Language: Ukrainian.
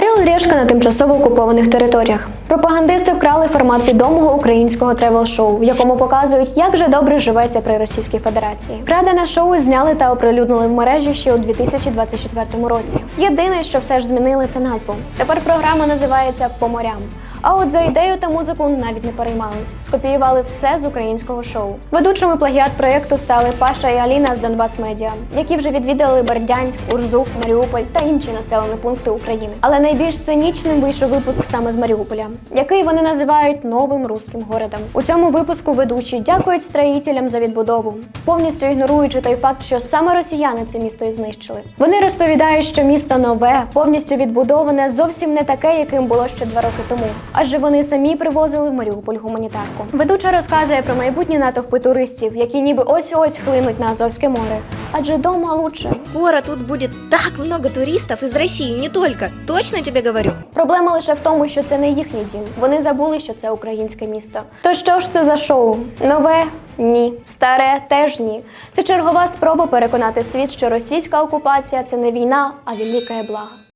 Орел Решка на тимчасово окупованих територіях. Пропагандисти вкрали формат відомого українського тревел-шоу, в якому показують, як же добре живеться при Російській Федерації. Крадене шоу зняли та оприлюднили в мережі ще у 2024 році. Єдине, що все ж змінили, це назву. Тепер програма називається По морям. А от за ідею та музику навіть не переймались. Скопіювали все з українського шоу. Ведучими плагіат проєкту стали Паша і Аліна з Донбас Медіа, які вже відвідали Бердянськ, Урзук, Маріуполь та інші населені пункти України. Але найбільш цинічним вийшов випуск саме з Маріуполя, який вони називають новим руським городом. У цьому випуску ведучі дякують строїтелям за відбудову, повністю ігноруючи той факт, що саме росіяни це місто і знищили. Вони розповідають, що місто нове, повністю відбудоване, зовсім не таке, яким було ще два роки тому. Адже вони самі привозили в Маріуполь гуманітарку. Ведуча розказує про майбутні натовпи туристів, які ніби ось ось хлинуть на Азовське море. Адже дома лучше. Скоро тут будет так много туристов из России, не только. Точно тебе говорю. Проблема лише в тому, що це не їхній дім. Вони забули, що це українське місто. То що ж це за шоу? Нове? Ні. Старе теж ні. Це чергова спроба переконати світ, що російська окупація це не війна, а велике благо.